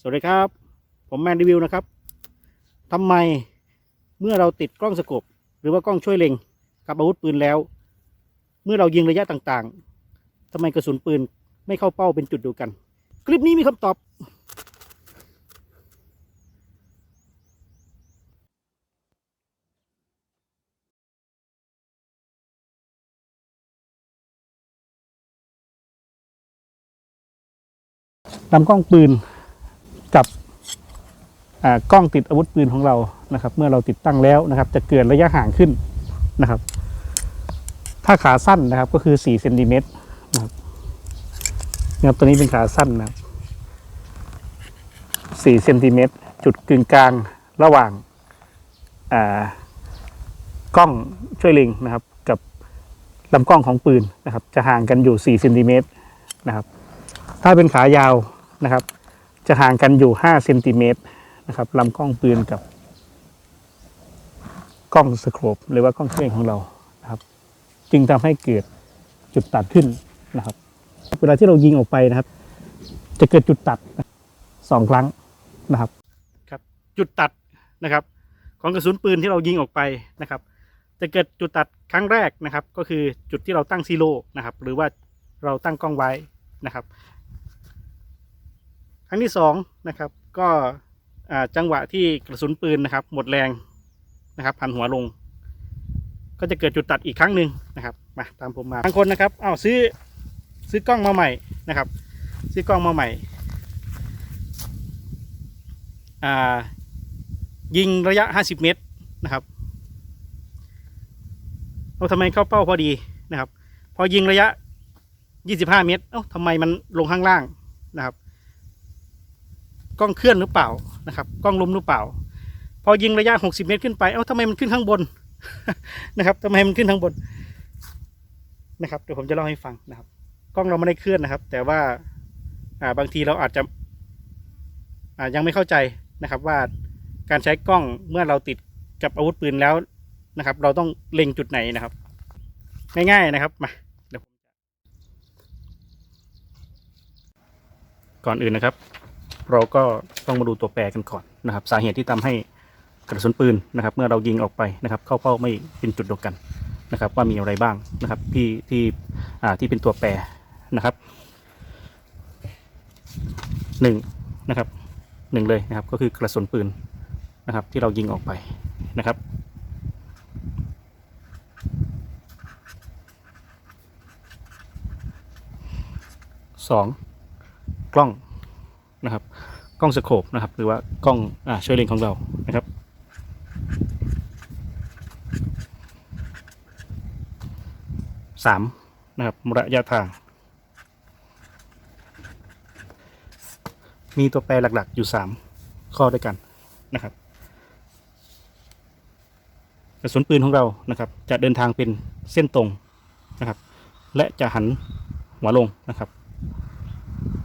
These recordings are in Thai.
สวัสดีครับ ผมแมนรีวิวนะครับทำไมเมื่อเราติดกล้องสโคปหรือว่ากล้องช่วยเล็งกับอาวุธปืนแล้ว เมื่อเรายิงระยะต่างๆทำไมกระสุนปืนไม่เข้าเป้าเป็นจุดเดียวกัน คลิปนี้มีคำตอบ ลำกล้องปืน กับกล้องติดอาวุธปืนของเรานะครับ เมื่อเราติดตั้งแล้วนะครับ จะเกิดระยะห่างขึ้นนะครับ ถ้าขาสั้นนะครับก็คือ4เซนติเมตรนะครับนะครับตัวนี้เป็นขาสั้นนะครับ4เซนติเมตรจุดกึ่งกลางระหว่างากล้องช่วยเล็งนะครับ กับลำกล้องของปืนนะครับ จะห่างกันอยู่4เซนติเมตรนะครับ ถ้าเป็นขายาวนะครับ จะห่างกันอยู่5เซนติเมตรนะครับลำกล้องปืนกับ กล้องสโคปหรือว่ากล้องเครื่องของเรานะครับ จึงทำให้เกิดจุดตัดขึ้นนะครับ เวลาที่เรายิงออกไปนะครับ จะเกิดจุดตัดสองครั้งนะครับครับ จุดตัดนะครับ ของกระสุนปืนที่เรายิงออกไปนะครับ จะเกิดจุดตัดครั้งแรกนะครับ ก็คือจุดที่เราตั้งซีโร่นะครับ หรือว่าเราตั้งกล้องไว้นะครับ ครั้งที่สองนะครับ ก็จังหวะที่กระสุนปืนนะครับ หมดแรงนะครับหันหัวลง ก็จะเกิดจุดตัดอีกครั้งหนึ่งนะครับมาตามผมมาบางคนนะครับเอ้าซื้อซื้อกล้องมาใหม่นะครับ ซื้อกล้องมาใหม่ยิงระยะ 50 เมตรนะครับเอาทำไมเข้าเป้าพอดีนะครับ พอยิงระยะ 25 เมตร เอ้าทำไมมันลงข้างล่างนะครับ กล้องเคลื่อนหรือเปล่านะครับกล้องล้มหรือเปล่า พอยิงระยะ 60 เมตรขึ้นไปเอ้าทำไมมันขึ้นข้างบนนะครับทำไมมันขึ้นข้างบนนะครับเดี๋ยวผมจะเล่าให้ฟังนะครับ กล้องเราไม่ได้เคลื่อนนะครับ แต่ว่าอ่าบางทีเราอาจจะอ่ายังไม่เข้าใจนะครับ ว่าการใช้กล้องเมื่อเราติดกับอาวุธปืนแล้วนะครับ เราต้องเล็งจุดไหนนะครับ ง่ายๆนะครับมาเดี๋ยวก่อนอื่นนะครับ เราก็ต้องมาดูตัวแปรกันก่อนนะครับ สาเหตุที่ทำให้กระสุนปืนนะครับ เมื่อเรายิงออกไปนะครับ เข้าเป้าไม่เป็นจุดเดียวกันนะครับ ว่ามีอะไรบ้างนะครับที่ที่ที่เป็นตัวแปรนะครับหนึ่งนะครับหนึ่งเลยนะครับก็คือกระสุนปืนนะครับ ที่เรายิงออกไปนะครับสองกล้อง นะครับ กล้องสโคปนะครับ หรือว่ากล้องอช่วยเล็งของเรานะครับสามนะครับระยะทาง มีตัวแปรหลักๆ อยู่สามข้อด้วยกันนะครับกระสุนปืนของเรานะครับ จะเดินทางเป็นเส้นตรงนะครับ และจะหันหัวลงนะครับ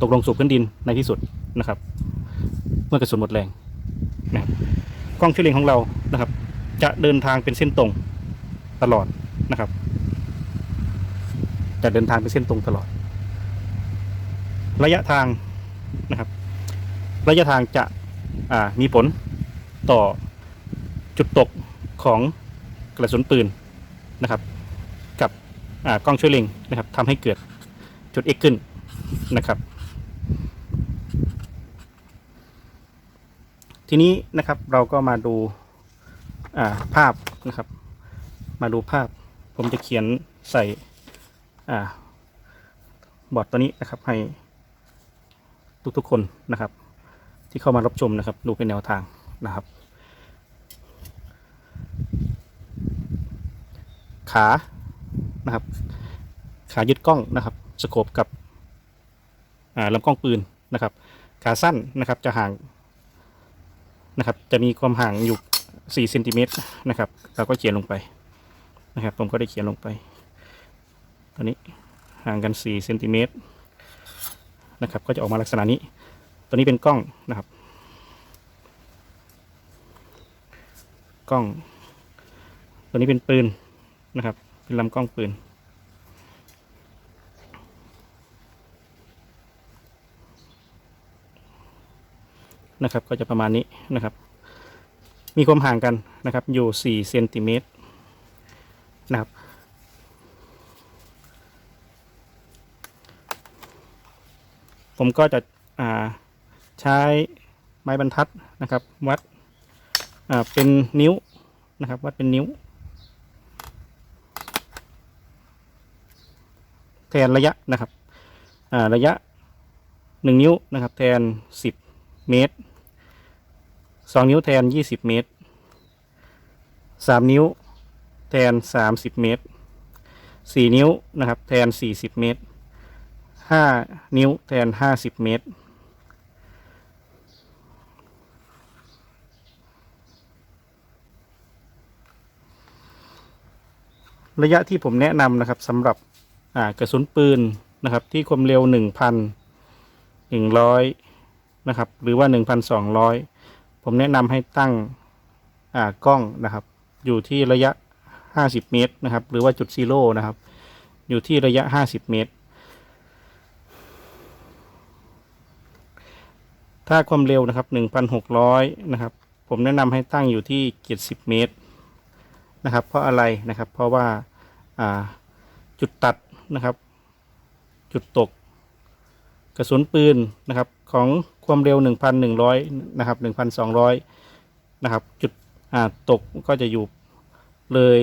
ตกลงสู่พื้นดินในที่สุด นะครับ เมื่อกระสุนหมดแรงนะครับกล้องช่วยเลงของเรานะครับ จะเดินทางเป็นเส้นตรงตลอดนะครับ จะเดินทางเป็นเส้นตรงตลอด ระยะทางนะครับ ระยะทางจะมีผลต่อจุดตกของกระสุนปืนนะครับ กับกล้องช่วยเล็งนะครับทำให้เกิดจุด X ขึ้นนะครับ ทีนี้นะครับเราก็มาดูาภาพนะครับ มาดูภาพ ผมจะเขียนใส่บอร์ดตัวนี้นะครับ ให้ทุกๆคนนะครับ ที่เข้ามารับชมนะครับ ดูเป็นแนวทางนะครับ ขานะครับ ขายึดกล้องนะครับสโคปกับลำกล้องปืนนะครับ ขาสั้นนะครับจะห่าง นะครับ จะมีความห่างอยู่4เซนติเมตรนะครับ เราก็เขียนลงไปนะครับ ผมก็ได้เขียนลงไป ตอนนี้ห่างกัน4เซนติเมตรนะครับ ก็จะออกมาลักษณะนี้ ตัวนี้เป็นกล้องนะครับ กล้อง ตัวนี้เป็นปืนนะครับ เป็นลำกล้องปืน นะครับ ก็จะประมาณนี้นะครับ มีความห่างกันนะครับ อยู่4เซนติเมตรนะครับผมก็จะใช้ไม้บรรทัดนะครับ วัดเป็นนิ้วนะครับ วัดเป็นนิ้ว แทนระยะนะครับระยะหนึ่งนิ้วนะครับ แทนสิบเมตร สองนิ้วแทนยี่สิบเมตรสามนิ้วแทนสามสิบเมตรสี่นิ้วนะครับ แทนสี่สิบเมตรห้านิ้วแทนห้าสิบเมตรระยะที่ผมแนะนำนะครับสำหรับกระสุนปืนนะครับ ที่ความเร็ว 1,100 นะครับ หรือว่า 1,200 ผมแนะนำให้ตั้งกล้องนะครับ อยู่ที่ระยะห้าสิบเมตรนะครับ หรือว่าจุดซีโร่นะครับ อยู่ที่ระยะห้าสิบเมตร ถ้าความเร็วนะครับหนึ่งพันะครับ ผมแนะนำให้ตั้งอยู่ที่เจ็ดสิบเมตรนะครับ เพราะอะไรนะครับ เพราะว่าอ่าจุดตัดนะครับ จุดตก กระสุนปืนนะครับของ ความเร็ว 1,100 นะครับ 1,200 นะครับ จุดตกก็จะอยู่เลย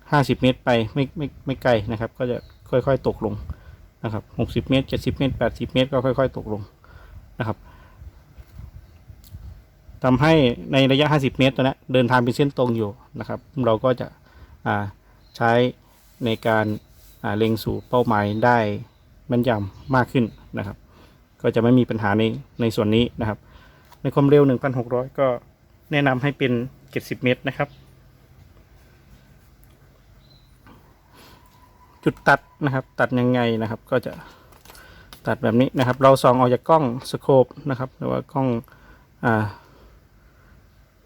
50 เมตรไปไม่ไม่ไม่ไกลนะครับ ก็จะค่อยๆตกลงนะครับ 60 เมตร 70 เมตร 80 เมตร ก็ค่อย ๆ ตกลงนะครับทำให้ในระยะ 50 เมตรตัวนี้เดินทางเป็นเส้นตรงอยู่นะครับ เราก็จะใช้ในการเล็งสู่เป้าหมายได้แม่นยำมากขึ้น นะครับ ก็จะไม่มีปัญหาในในส่วนนี้นะครับ ในความเร็ว 1,600 ก็แนะนำให้เป็น 70 เมตรนะครับ จุดตัดนะครับ ตัดยังไงนะครับ ก็จะตัดแบบนี้นะครับ เราส่องออกจากกล้องสโคปนะครับ หรือว่ากล้องอ่า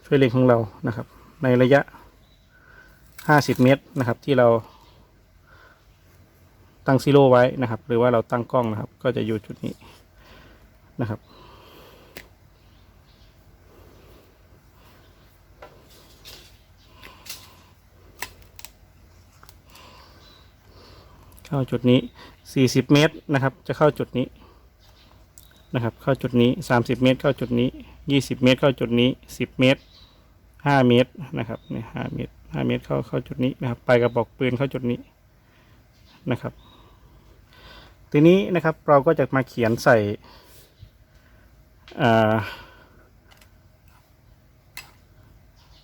ช่วยเล็งของเรานะครับ ในระยะ 50 เมตรนะครับ ที่เรา ตั้งซีโร่ไว้นะครับ หรือว่าเราตั้งกล้องนะครับ ก็จะอยู่จุดนี้นะครับ เข้าจุดนี้ 40 เมตรนะครับ จะเข้าจุดนี้นะครับ เข้าจุดนี้ 30 เมตร เข้าจุดนี้ 20 เมตร เข้าจุดนี้ 10 เมตร 5 เมตรนะครับเนี่ย5เมตร5เมตรเข้าเข้าจุดนี้นะครับ ไปกระบอกปืนเข้าจุดนี้นะครับ ทีนี้นะครับเราก็จะมาเขียนใส่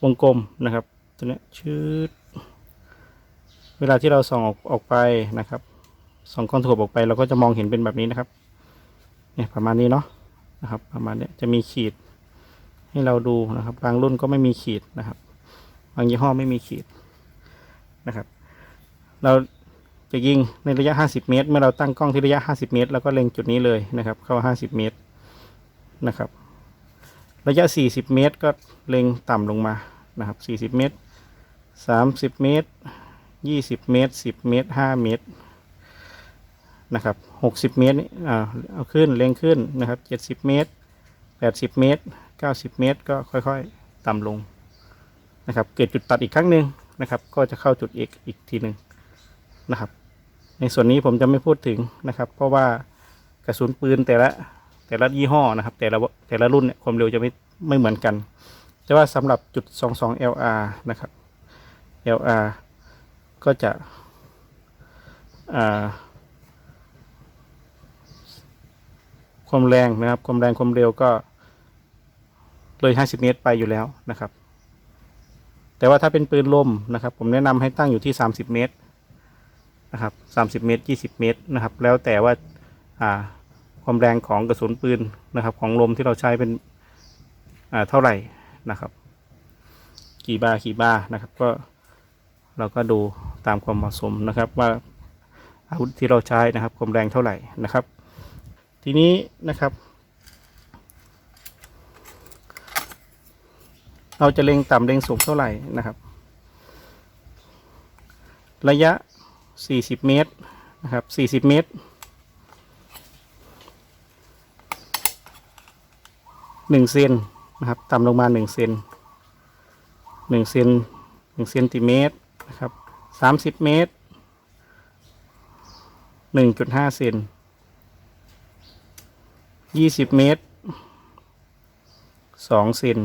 วงกลมนะครับตัวนี้ชืดเวลาที่เราส่องออกออกไปนะครับส่องคอนโทรลออกไปเราก็จะมองเห็นเป็นแบบนี้นะครับเนี่ยประมาณนี้เนาะนะครับ ประมาณนี้จะมีขีดให้เราดูนะครับ บางรุ่นก็ไม่มีขีดนะครับ บางยี่ห้อไม่มีขีดนะครับ เรา จะยิงในระยะ 50 เมตร เมื่อเราตั้งกล้องที่ระยะ 50 เมตร แล้วก็เล็งจุดนี้เลยนะครับ เข้า 50 เมตรนะครับ ระยะ 40 เมตร ก็เล็งต่ำลงมานะครับ 40 เมตร 30 เมตร 20 เมตร 10 เมตร 5 เมตรนะครับ60 เมตรนี่อ่าเอาขึ้นเล็งขึ้นนะครับ 70 เมตร 80 เมตร 90 เมตร ก็ค่อยๆ ต่ำลงนะครับ เกิดจุดตัดอีกครั้งหนึ่งนะครับ ก็จะเข้าจุด X อีกทีหนึ่งนะครับ ในส่วนนี้ผมจะไม่พูดถึงนะครับ เพราะว่ากระสุนปืนแต่ละแต่ละยี่ห้อนะครับ แต่ละแต่ละรุ่นเนี่ยความเร็วจะไม่ไม่เหมือนกัน แต่ว่าสำหรับจุด 22 LR นะครับ LR ก็จะความแรงนะครับ ความแรงความเร็วก็เลย 50 เมตรไปอยู่แล้วนะครับ แต่ว่าถ้าเป็นปืนลมนะครับ ผมแนะนำให้ตั้งอยู่ที่ 30 เมตร นะครับสามสิบเมตรยี่สิบเมตรนะครับ แล้วแต่ว่าอ่าความแรงของกระสุนปืนนะครับ ของลมที่เราใช้เป็นอ่าเท่าไหร่นะครับ กี่บาร์กี่บาร์นะครับ ก็เราก็ดูตามความเหมาะสมนะครับว่าอาวุธที่เราใช้นะครับ ความแรงเท่าไหร่นะครับ ทีนี้นะครับ เราจะเล็งต่ำเล็งสูงเท่าไหร่นะครับ ระยะ 40เมตรนะครับ40เมตรหนึ่งเซนนะครับต่ำลงมาหนึ่งเซนหนึ่งเซนหนึ่งเซนติเมตรนะครับสามสิบเมตรหนึ่งจุดห้าเซนยี่สิบเมตรสองเซน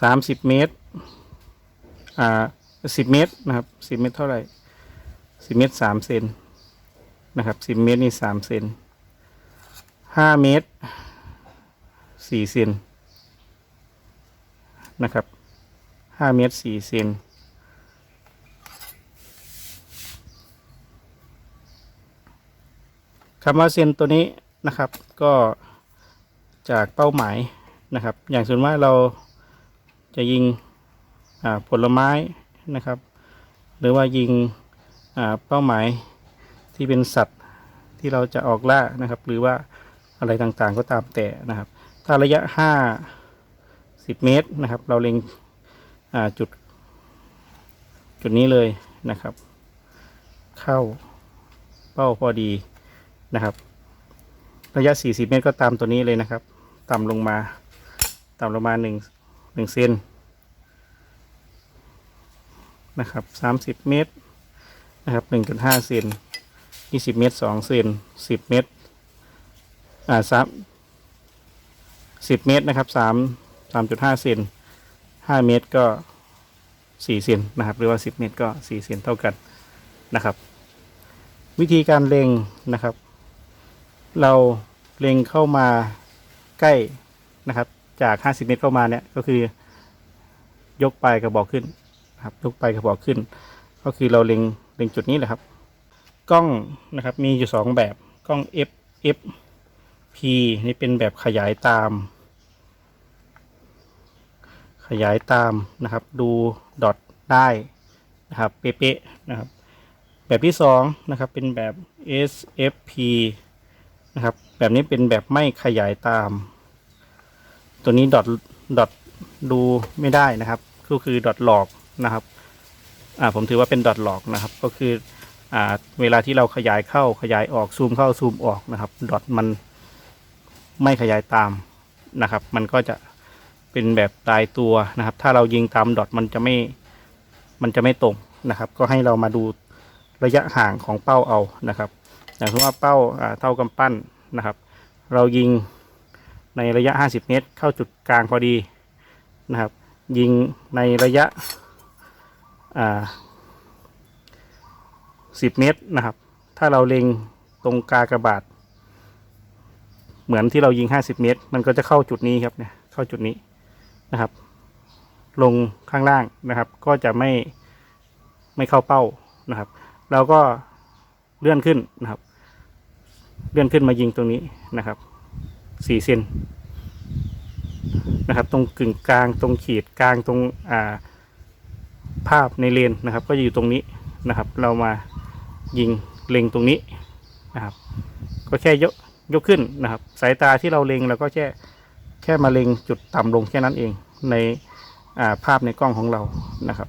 สามสิบเมตรอ่า สิบเมตรนะครับสิบเมตรเท่าไหร่สิบเมตรสามเซนนะครับสิบเมตรนี่สามเซนห้าเมตรสี่เซนนะครับห้าเมตรสี่เซนคำว่าเซนตัวนี้นะครับก็จากเป้าหมายนะครับ อย่างส่วนมากเราจะยิงผลไม้ นะครับ หรือว่ายิงเป้าหมายที่เป็นสัตว์ที่เราจะออกล่านะครับ หรือว่าอะไรต่างๆก็ตามแต่นะครับ ถ้าระยะห้าสิบเมตรนะครับ เราเล็งจุดจุดนี้เลยนะครับ เข้าเป้าพอดีนะครับ ระยะ 40 เมตรก็ตามตัวนี้เลยนะครับ ต่ำลงมา ต่ำลงมา1 1เซน นะครับ30เมตรนะครับ1.5เซน20เมตร2เซน10เมตรอ่าสามสิบเมตรนะครับสามสามจุดห้าเซนห้าเมตรก็สี่เซนนะครับหรือว่าสิบเมตรก็สี่เซนเท่ากันนะครับ วิธีการเล็งนะครับ เราเล็งเข้ามาใกล้นะครับ จากห้าสิบเมตรเข้ามาเนี่ยก็คือยกปลายกระบอกขึ้น ครับยกปกระบอกขึ้น ก็คือเราเล็งเล็งจุดนี้แหละครับ กล้องนะครับมีอยู่สองแบบกล้อง F F P นี่เป็นแบบขยายตาม ขยายตามนะครับ ดูดอทได้นะครับเป๊ะๆนะครับ แบบที่สองนะครับเป็นแบบ SFP นะครับ แบบนี้เป็นแบบไม่ขยายตาม ตัวนี้ดอทดอทดูไม่ได้นะครับ ก็คือดอทหลอก นะครับอ่าผมถือว่าเป็นดอทหลอกนะครับ ก็คืออ่าเวลาที่เราขยายเข้าขยายออกซูมเข้าซูมออกนะครับดอทมันไม่ขยายตามนะครับ มันก็จะเป็นแบบตายตัวนะครับ ถ้าเรายิงตามดอทมันจะไม่มันจะไม่ตรงนะครับ ก็ให้เรามาดูระยะห่างของเป้าเอานะครับ อย่างเช่นว่าเป้าเท่ากำปั้นนะครับ เรายิงในระยะ 50 เมตร เข้าจุดกลางพอดีนะครับ ยิงในระยะ อ่า10เมตรนะครับ ถ้าเราเล็งตรงกากระบาด เหมือนที่เรายิง50เมตร มันก็จะเข้าจุดนี้ครับเนี่ยเข้าจุดนี้นะครับ ลงข้างล่างนะครับ ก็จะไม่ไม่เข้าเป้านะครับ เราก็เลื่อนขึ้นนะครับ เลื่อนขึ้นมายิงตรงนี้นะครับ4เซนนะครับ ตรงกึ่งกลางตรงขีดกลางตรงอ่า ภาพในเลนนะครับ ก็จะอยู่ตรงนี้นะครับ เรามายิงเล็งตรงนี้นะครับ ก็แค่ยกยกขึ้นนะครับ สายตาที่เราเล็งเราก็แค่แค่มาเล็งจุดต่ำลงแค่นั้นเองในอ่าภาพในกล้องของเรานะครับ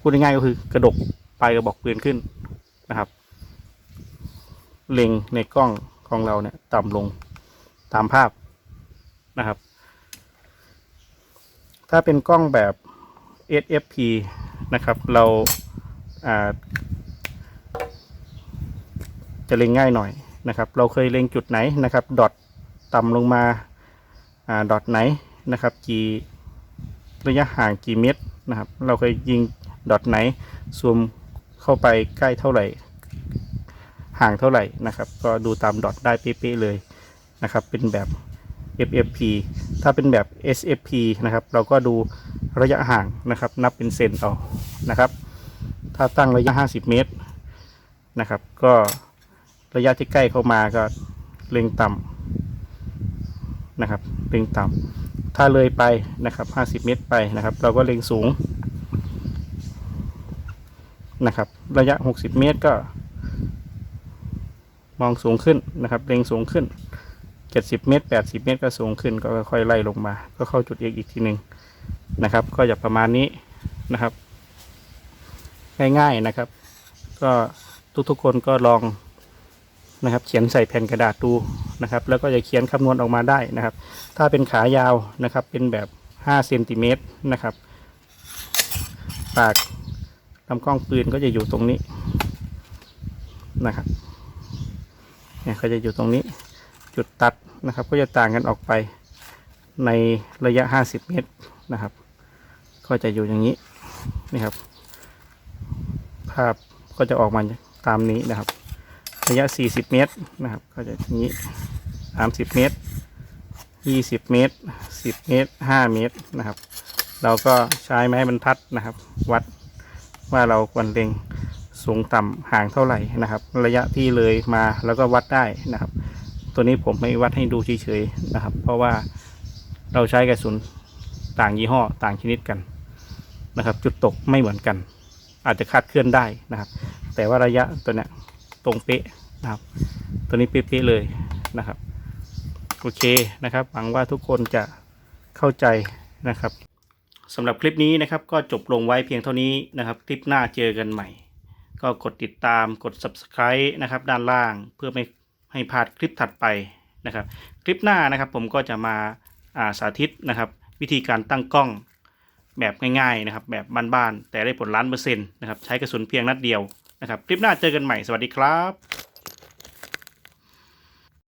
พูดง่ายๆก็คือกระดกปลายกระบอกปืนขึ้นนะครับ เล็งในกล้องของเราเนี่ยต่ำลงตามภาพนะครับ ถ้าเป็นกล้องแบบ SFP นะครับ เราาจะเล็งง่ายหน่อยนะครับ เราเคยเล็งจุดไหนนะครับ ดอทต่ำลงมาอาดอทไหนนะครับ กี่ระยะห่างกี่เมตรนะครับ เราเคยยิงดอทไหนซูมเข้าไปใกล้เท่าไหร่ ห่างเท่าไหร่นะครับ ก็ดูตามดอทได้เป๊ะๆเลยนะครับ เป็นแบบ FFP ถ้าเป็นแบบ SFP นะครับ เราก็ดูระยะห่างนะครับ นับเป็นเซนเอานะครับ ถ้าตั้งระยะ 50 เมตรนะครับ ก็ระยะที่ใกล้เข้ามาก็เล็งต่ำนะครับ เล็งต่ำถ้าเลยไปนะครับ 50 เมตรไปนะครับ เราก็เล็งสูงนะครับ ระยะ 60 เมตรก็ มองสูงขึ้นนะครับ เล็งสูงขึ้น 70เมตร80เมตรก็สูงขึ้นก็ค่อยๆไล่ลงมา ก็เข้าจุดเอกอีกทีหนึ่งนะครับ ก็จะประมาณนี้นะครับ ง่ายๆนะครับ ก็ทุกๆคนก็ลองนะครับ เขียนใส่แผ่นกระดาษดูนะครับ แล้วก็จะเขียนคำนวณออกมาได้นะครับ ถ้าเป็นขายาวนะครับ เป็นแบบ5เซนติเมตรนะครับ ปากลำกล้องปืนก็จะอยู่ตรงนี้นะครับเนี่ยก็จะอยู่ตรงนี้ จุดตัดนะครับ ก็จะต่างกันออกไปในระยะ 50 เมตรนะครับ ก็จะอยู่อย่างนี้นี่ครับ ภาพก็จะออกมาตามนี้นะครับ ระยะ 40 เมตรนะครับ ก็จะอย่างนี้ 30 เมตร 20 เมตร 10 เมตร 5 เมตรนะครับ เราก็ใช้ไม้บรรทัดนะครับ วัดว่าเราควรเล็งสูงต่ำห่างเท่าไหร่นะครับ ระยะที่เลยมาแล้วก็วัดได้นะครับ ตัวนี้ผมไม่วัดให้ดูเฉยๆนะครับ เพราะว่าเราใช้กระสุนต่างยี่ห้อต่างชนิดกันนะครับ จุดตกไม่เหมือนกัน อาจจะคาดเคลื่อนได้นะครับ แต่ว่าระยะตัวเนี้ยตรงเป๊ะนะครับ ตัวนี้เป๊ะๆเลยนะครับโอเคนะครับหวังว่าทุกคนจะเข้าใจนะครับสำหรับคลิปนี้นะครับก็จบลงไว้เพียงเท่านี้นะครับ คลิปหน้าเจอกันใหม่ ก็กดติดตามกด subscribe นะครับ ด้านล่างเพื่อไม่ ให้พลาดคลิปถัดไปนะครับ คลิปหน้านะครับผมก็จะมาอ่าสาธิตนะครับ วิธีการตั้งกล้องแบบง่ายๆนะครับ แบบบ้านๆแต่ได้ผลล้านเปอร์เซ็นต์นะครับใช้กระสุนเพียงนัดเดียวนะครับ คลิปหน้าเจอกันใหม่สวัสดีครับ